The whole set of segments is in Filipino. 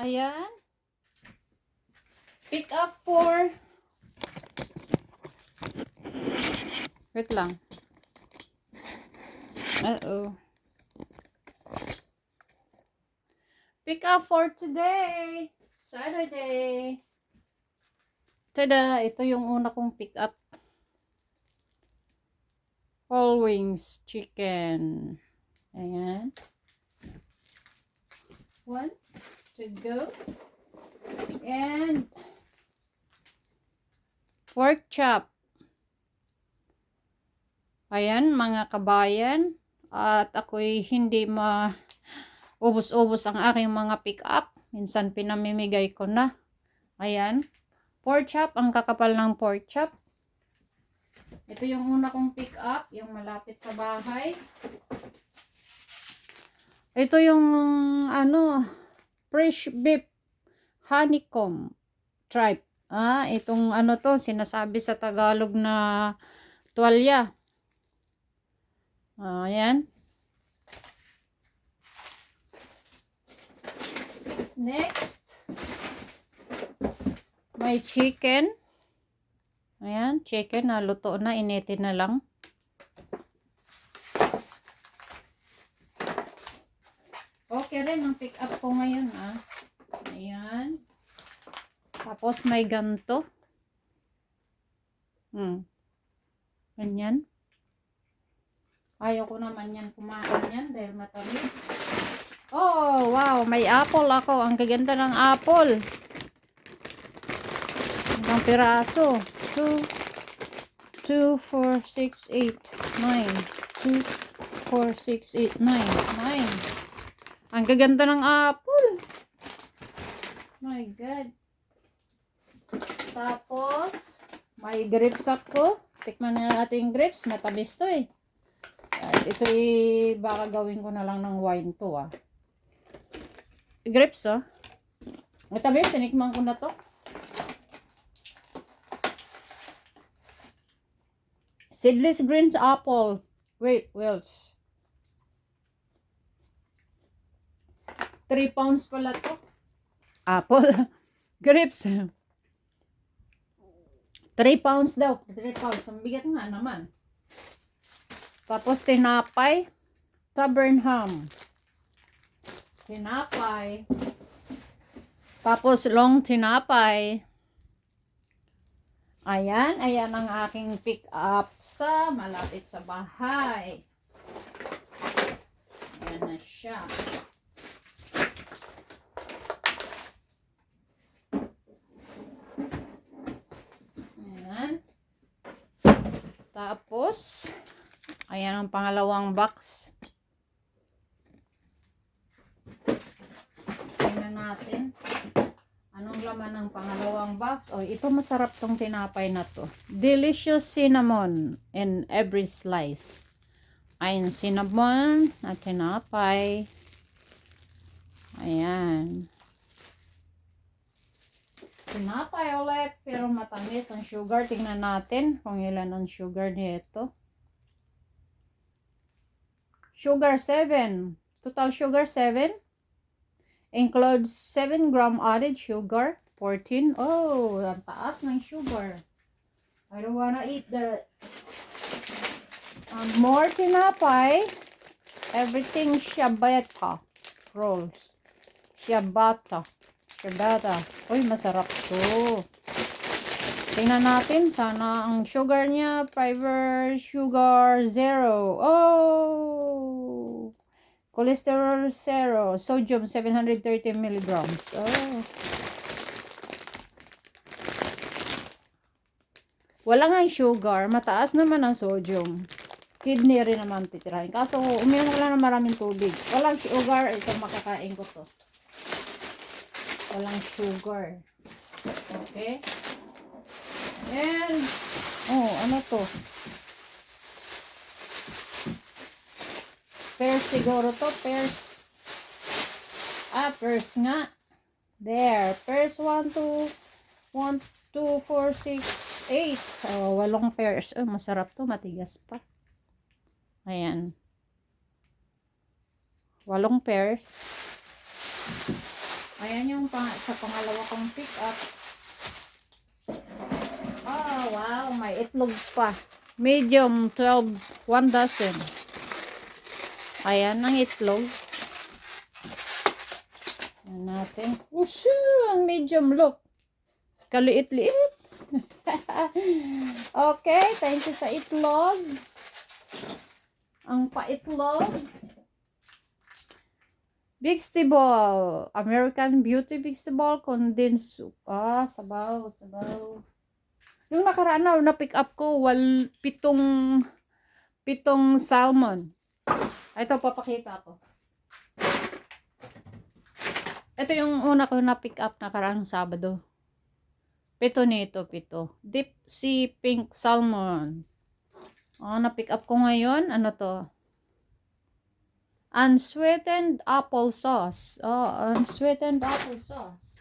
Ayan. Pick up for... Wait lang. Uh-oh. Pick up for today. Saturday. Tada! Ito yung una kong pick up. Whole wings chicken. Ayan. One to go. And pork chop. Ayan, mga kabayan. At ako'y hindi ma ubos-ubos ang aking mga pick up. Minsan pinamimigay ko na. Ayan. Pork chop, ang kakapal ng pork chop. Ito yung una kong pick up, yung malapit sa bahay. Ito yung ano, fresh beef honeycomb tripe. Ah, itong ano to, sinasabi sa Tagalog na tuwalya. Ah, ayan. Next, may chicken. Ayan, chicken na luto na, initin na lang. Okay rin ang pick up ko ngayon ah. Ayan. Tapos may ganto. Hmm. Ganyan. Ayaw ko naman yan kumain yan dahil matamis. Oh, wow. May apple ako. Ang gaganda ng apple. Ang piraso. 2, 2, 4, 6, 8, 9. 2, 4, 6, 8, 9. 9. Ang gaganda ng apple. My God. Tapos, may grapes ako. Tikman na natin yung grapes. Matamis to eh. At ito eh, baka gawin ko na lang ng wine to ah. Grapes oh. Matamis, tinikman ko na to. Seedless green apple. Wait, Welsh. 3 pounds pala to. Apple. Grapes. 3 pounds daw. 3 pounds. Ang bigat nga naman. Tapos tinapay. Stubborn ham. Tinapay. Tapos long tinapay. Ayan, ayan ang aking pick up sa malapit sa bahay. Ayan na siya. Ayan. Tapos, ayan ang pangalawang box. Tingnan natin. Anong laman ng pangalawang box? Oh, ito masarap tong tinapay na to. Delicious cinnamon in every slice. Ayan, cinnamon na tinapay. Ayan. Tinapay ulit, pero matamis ang sugar. Tingnan natin kung ilan ang sugar nito. Sugar 7. Total sugar 7. Includes 7 gram added sugar. 14. Oh, ang taas ng sugar. I don't wanna eat the um, more tinapay. Everything shabata rolls. Shabata. Shabata. Uy, masarap to. Tingnan natin. Sana ang sugar niya, fiber sugar zero. Oh! Cholesterol zero. Sodium 730 milligrams. Oh. Wala nga sugar. Mataas naman ang sodium. Kidney rin naman titirahin. Kaso, uminom ko lang ng maraming tubig. Walang sugar. Ito makakain ko to. Walang sugar. Okay. And, oh, ano to? Pears siguro to. Pears. Ah, pears nga. There. Pears 1, 2, 1, 2, 4, 6, 8. Oh, walong pears. Oh, masarap to. Matigas pa. Ayan. Walong pears. Ayan yung pang, sa pangalawa kong pick up. Oh, wow. May itlog pa. Medium 12, 1 dozen. Ayan ang itlog. Ayan natin. Usu, ang medium look. Kaliit-liit. okay, thank you sa itlog. Ang paitlog. Vegetable. American Beauty Vegetable Condensed Soup. Ah, sabaw, sabaw. Yung nakaraan na, na-pick up ko, wal, pitong, pitong salmon. Ito, papakita ko. Ito yung una ko na-pick up nakaraang Sabado. Pito nito, pito. Deep Sea Pink Salmon. Oh, na-pick up ko ngayon. Ano to? Unsweetened apple sauce. Oh, unsweetened apple sauce.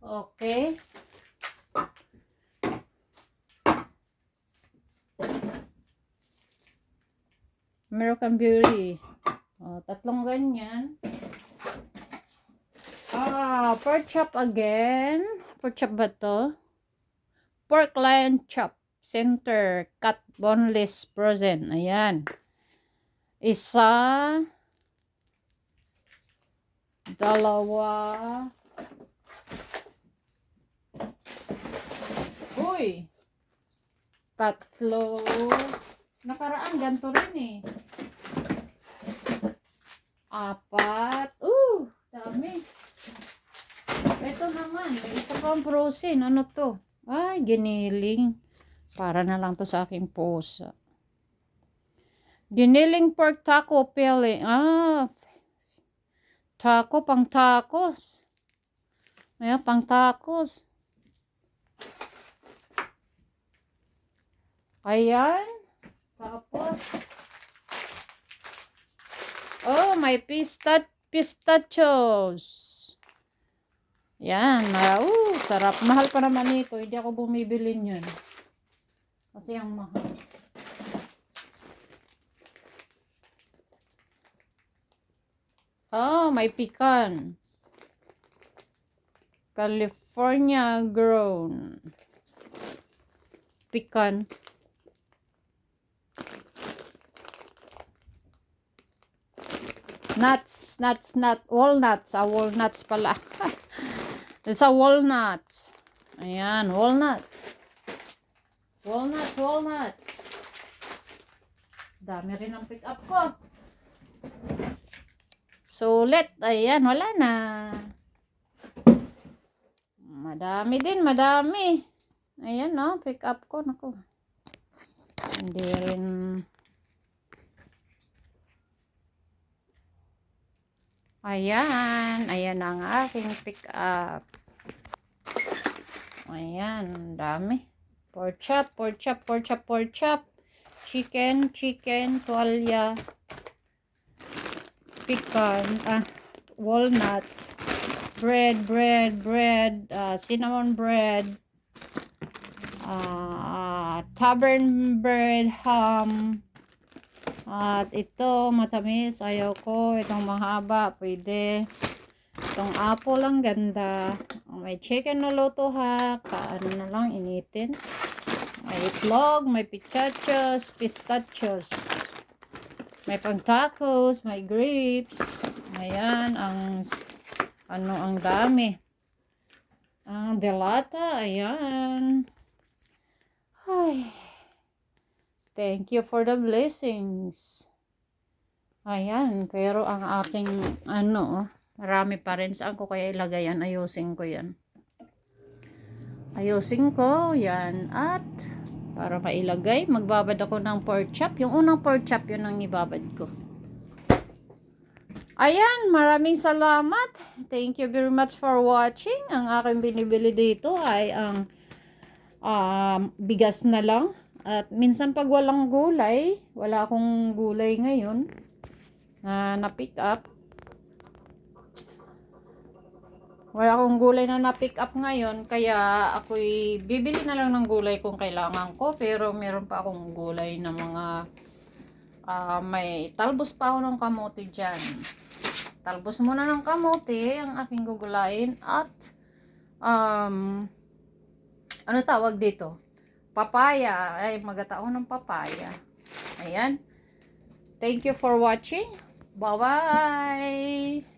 Okay. American Beauty. Oh, tatlong ganyan. Ah, pork chop again. Pork chop ba to? Pork lion chop. Center. Cut boneless frozen. Ayan. Isa. Dalawa. Uy. Tatlo. Nakaraan, ganito rin eh. Apat. Uh, dami. Ito naman, isa pang frozen. Ano to? Ay, giniling. Para na lang to sa aking pusa. Giniling pork taco pele. Ah, taco, pang tacos. Ayan, pang tacos. Ayan. Tapos, oh, may pista pistachios. Yan. Uh, sarap. Mahal pa naman ito. Hindi ako bumibili niyan. Kasi ang mahal. Oh, may pecan. California grown. Pecan. Nuts, nuts, nut, walnuts. Ah, walnuts pala. It's a walnuts. Ayan, walnuts. Walnuts, walnuts. Dami rin ang pick up ko. Sulit. Ayan, wala na. Madami din, madami. Ayan, no, pick up ko. Naku. Hindi rin... Ayan, ayan ang aking pick up. Ayan, dami. Pork chop, pork chop, pork chop, pork chop. Chicken, chicken, tuwalya. Pecan, ah, walnuts. Bread, bread, bread, ah, cinnamon bread. Ah, tavern bread, ham. At ito, matamis. Ayaw ko. Itong mahaba, pwede. Itong apple ang ganda. May chicken na luto ha. Kaano na lang, initin. May itlog, may pichachos, pistachios. May pang tacos, may grapes. Ayan, ang ano ang dami. Ang delata, ayan. Ay. Thank you for the blessings. Ayan, pero ang aking ano, marami pa rin. Saan ko kaya ilagay yan? Ayusin ko yan. Ayusin ko yan. At para mailagay, magbabad ako ng pork chop. Yung unang pork chop, yun ang ibabad ko. Ayan, maraming salamat. Thank you very much for watching. Ang aking binibili dito ay ang um, bigas na lang. At minsan pag walang gulay, wala akong gulay ngayon na na-pick up. Wala akong gulay na na-pick up ngayon, kaya ako'y bibili na lang ng gulay kung kailangan ko. Pero meron pa akong gulay na mga uh, may talbos pa ako ng kamote dyan. Talbos muna ng kamote ang aking gugulain at um, ano tawag dito? Papaya. Ay, magataon ng papaya. Ayan. Thank you for watching. Bye-bye!